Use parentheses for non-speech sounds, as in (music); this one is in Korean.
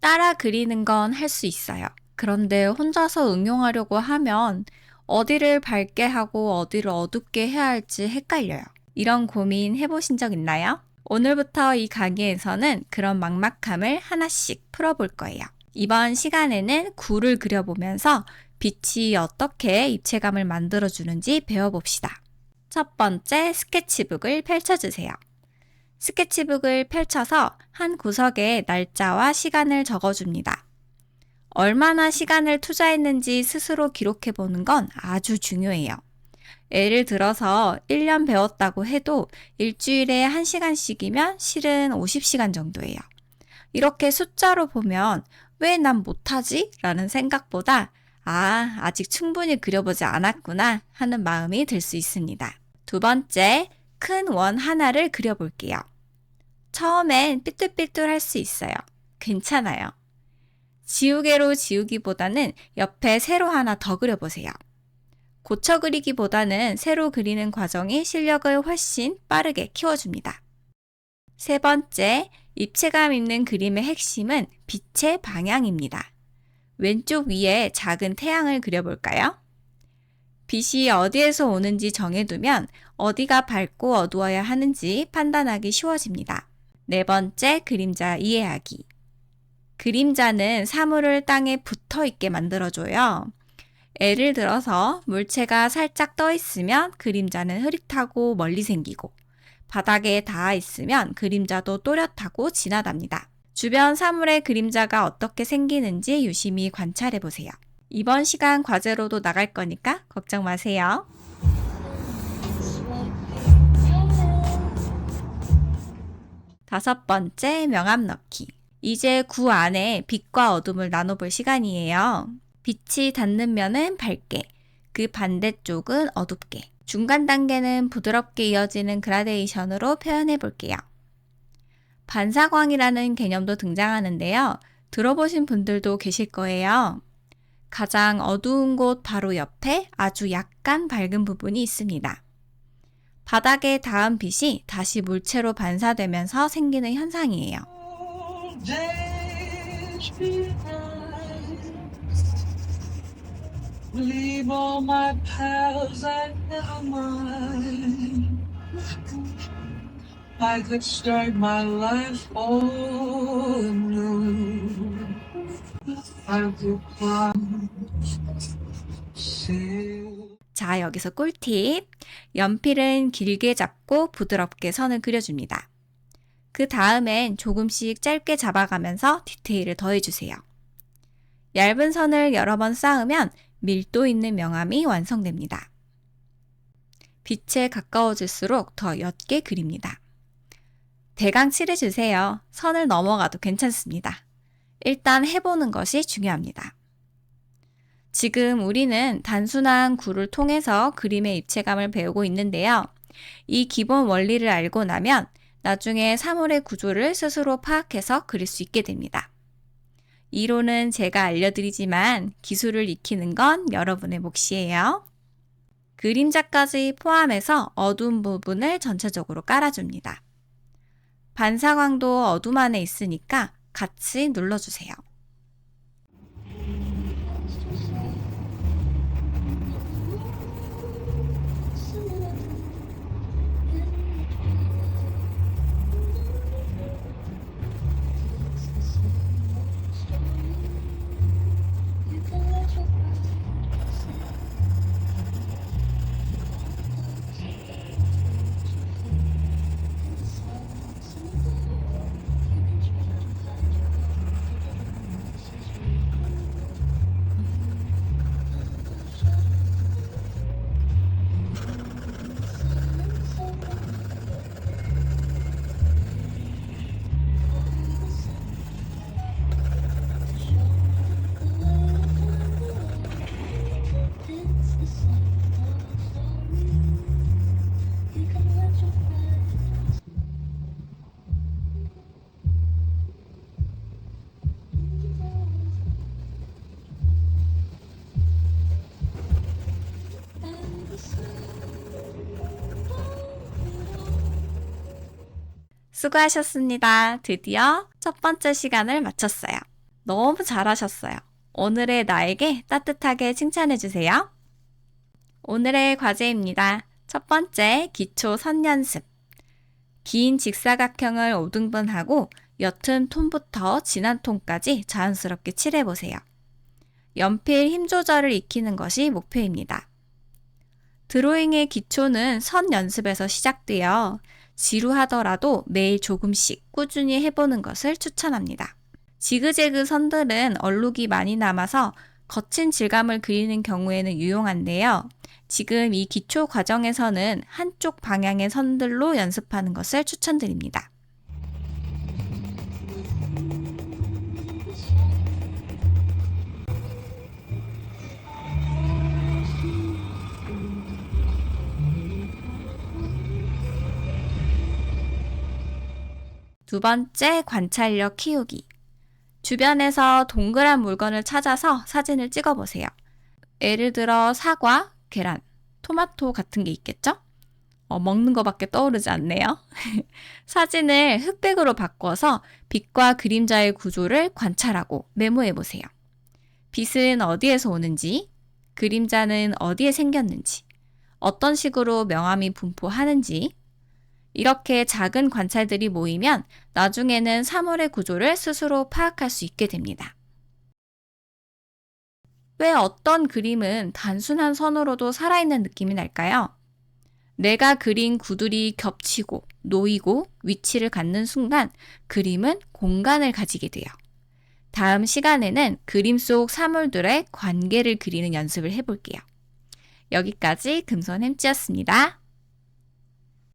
따라 그리는 건 할 수 있어요. 그런데 혼자서 응용하려고 하면 어디를 밝게 하고 어디를 어둡게 해야 할지 헷갈려요. 이런 고민 해보신 적 있나요? 오늘부터 이 강의에서는 그런 막막함을 하나씩 풀어볼 거예요. 이번 시간에는 구를 그려보면서 빛이 어떻게 입체감을 만들어주는지 배워봅시다. 첫 번째 스케치북을 펼쳐주세요. 스케치북을 펼쳐서 한 구석에 날짜와 시간을 적어줍니다. 얼마나 시간을 투자했는지 스스로 기록해 보는 건 아주 중요해요. 예를 들어서 1년 배웠다고 해도 일주일에 1시간씩이면 실은 50시간 정도예요. 이렇게 숫자로 보면 왜 난 못하지? 라는 생각보다 아, 아직 충분히 그려보지 않았구나 하는 마음이 들 수 있습니다. 두 번째, 큰 원 하나를 그려볼게요. 처음엔 삐뚤삐뚤 할 수 있어요. 괜찮아요. 지우개로 지우기보다는 옆에 세로 하나 더 그려보세요. 고쳐 그리기보다는 세로 그리는 과정이 실력을 훨씬 빠르게 키워줍니다. 세 번째, 입체감 있는 그림의 핵심은 빛의 방향입니다. 왼쪽 위에 작은 태양을 그려볼까요? 빛이 어디에서 오는지 정해두면 어디가 밝고 어두워야 하는지 판단하기 쉬워집니다. 네 번째, 그림자 이해하기. 그림자는 사물을 땅에 붙어 있게 만들어줘요. 예를 들어서 물체가 살짝 떠 있으면 그림자는 흐릿하고 멀리 생기고 바닥에 닿아 있으면 그림자도 또렷하고 진하답니다. 주변 사물의 그림자가 어떻게 생기는지 유심히 관찰해 보세요. 이번 시간 과제로도 나갈 거니까 걱정 마세요. 다섯 번째 명암 넣기. 이제 구 안에 빛과 어둠을 나눠볼 시간이에요. 빛이 닿는 면은 밝게, 그 반대쪽은 어둡게, 중간 단계는 부드럽게 이어지는 그라데이션으로 표현해 볼게요. 반사광이라는 개념도 등장하는데요. 들어보신 분들도 계실 거예요. 가장 어두운 곳 바로 옆에 아주 약간 밝은 부분이 있습니다. 바닥에 닿은 빛이 다시 물체로 반사되면서 생기는 현상이에요. 자, 여기서 꿀팁. 연필은 길게 잡고 부드럽게 선을 그려줍니다. 그 다음엔 조금씩 짧게 잡아가면서 디테일을 더해주세요. 얇은 선을 여러 번 쌓으면 밀도 있는 명암이 완성됩니다. 빛에 가까워질수록 더 옅게 그립니다. 대강 칠해주세요. 선을 넘어가도 괜찮습니다. 일단 해보는 것이 중요합니다. 지금 우리는 단순한 구를 통해서 그림의 입체감을 배우고 있는데요. 이 기본 원리를 알고 나면 나중에 사물의 구조를 스스로 파악해서 그릴 수 있게 됩니다. 이론은 제가 알려드리지만 기술을 익히는 건 여러분의 몫이에요. 그림자까지 포함해서 어두운 부분을 전체적으로 깔아줍니다. 반사광도 어둠 안에 있으니까 같이 눌러주세요. 수고하셨습니다. 드디어 첫 번째 시간을 마쳤어요. 너무 잘하셨어요. 오늘의 나에게 따뜻하게 칭찬해주세요. 오늘의 과제입니다. 첫 번째, 기초 선 연습. 긴 직사각형을 5등분하고 옅은 톤부터 진한 톤까지 자연스럽게 칠해보세요. 연필 힘 조절을 익히는 것이 목표입니다. 드로잉의 기초는 선 연습에서 시작되어 지루하더라도 매일 조금씩 꾸준히 해보는 것을 추천합니다. 지그재그 선들은 얼룩이 많이 남아서 거친 질감을 그리는 경우에는 유용한데요. 지금 이 기초 과정에서는 한쪽 방향의 선들로 연습하는 것을 추천드립니다. 두 번째 관찰력 키우기. 주변에서 동그란 물건을 찾아서 사진을 찍어 보세요. 예를 들어 사과, 계란, 토마토 같은 게 있겠죠? 어, 먹는 거밖에 떠오르지 않네요. (laughs) 사진을 흑백으로 바꿔서 빛과 그림자의 구조를 관찰하고 메모해 보세요. 빛은 어디에서 오는지, 그림자는 어디에 생겼는지, 어떤 식으로 명암이 분포하는지, 이렇게 작은 관찰들이 모이면 나중에는 사물의 구조를 스스로 파악할 수 있게 됩니다. 왜 어떤 그림은 단순한 선으로도 살아있는 느낌이 날까요? 내가 그린 구들이 겹치고 놓이고 위치를 갖는 순간 그림은 공간을 가지게 돼요. 다음 시간에는 그림 속 사물들의 관계를 그리는 연습을 해볼게요. 여기까지 금손 햄찌였습니다.